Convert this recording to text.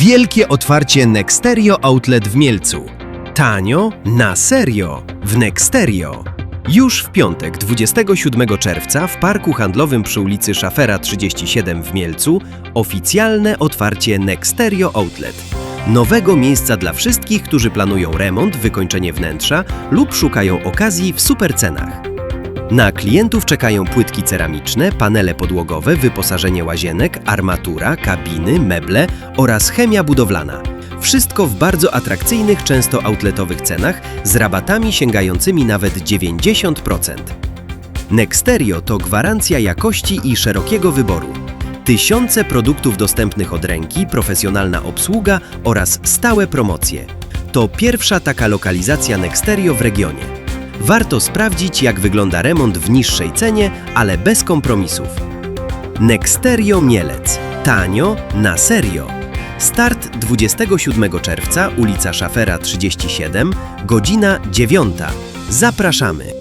Wielkie otwarcie Nexterio Outlet w Mielcu. Tanio na serio w Nexterio. Już w piątek, 27 czerwca, w parku handlowym przy ulicy Szafera 37 w Mielcu oficjalne otwarcie Nexterio Outlet. Nowego miejsca dla wszystkich, którzy planują remont, wykończenie wnętrza lub szukają okazji w supercenach. Na klientów czekają płytki ceramiczne, panele podłogowe, wyposażenie łazienek, armatura, kabiny, meble oraz chemia budowlana. Wszystko w bardzo atrakcyjnych, często outletowych cenach z rabatami sięgającymi nawet 90%. Nexterio to gwarancja jakości i szerokiego wyboru. Tysiące produktów dostępnych od ręki, profesjonalna obsługa oraz stałe promocje. To pierwsza taka lokalizacja Nexterio w regionie warto sprawdzić, jak wygląda remont w niższej cenie, ale bez kompromisów. Nexterio Mielec. Tanio na serio. Start 27 czerwca, ulica Szafera 37, godzina 9. Zapraszamy!